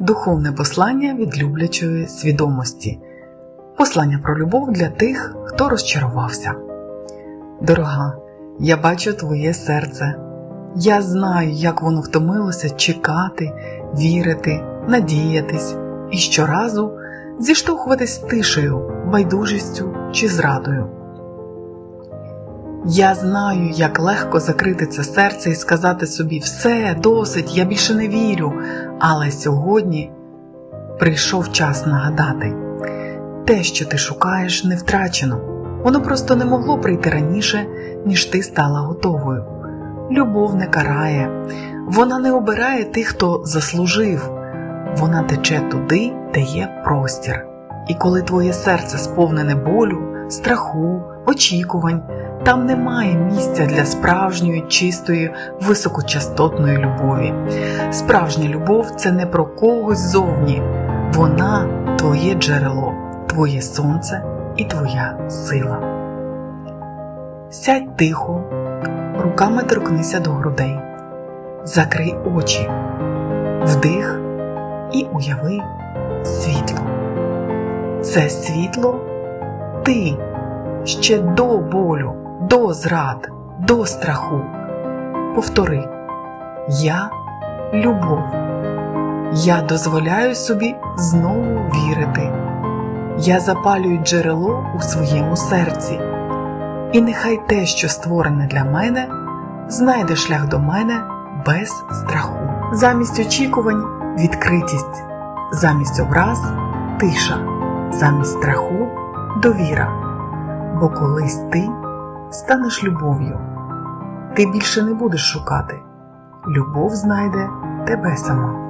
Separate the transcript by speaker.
Speaker 1: Духовне послання від люблячої свідомості. Послання про любов для тих, хто розчарувався. Дорога, я бачу твоє серце. Я знаю, як воно втомилося чекати, вірити, надіятись і щоразу зіштовхуватись тишею, байдужістю чи зрадою. Я знаю, як легко закрити це серце і сказати собі все, досить, я більше не вірю. Але сьогодні прийшов час нагадати те, що ти шукаєш, не втрачено. Воно просто не могло прийти раніше, ніж ти стала готовою. Любов не карає, вона не обирає тих, хто заслужив, вона тече туди, де є простір. І коли твоє серце сповнене болю, страху, очікувань, там немає місця для справжньої, чистої, високочастотної любові. Справжня любов це не про когось зовні, вона твоє джерело, твоє сонце і твоя сила. Сядь тихо, руками торкнися до грудей, закрий очі, вдих і уяви світло. Це світло ти ще до болю, до зрад, до страху. Повтори, я любов. Я дозволяю собі знову вірити. Я запалюю джерело у своєму серці. І нехай те, що створене для мене, знайде шлях до мене без страху. Замість очікувань відкритість, замість образ тиша, замість страху довіра. Бо колись ти станеш любов'ю, ти більше не будеш шукати. Любов знайде тебе сама.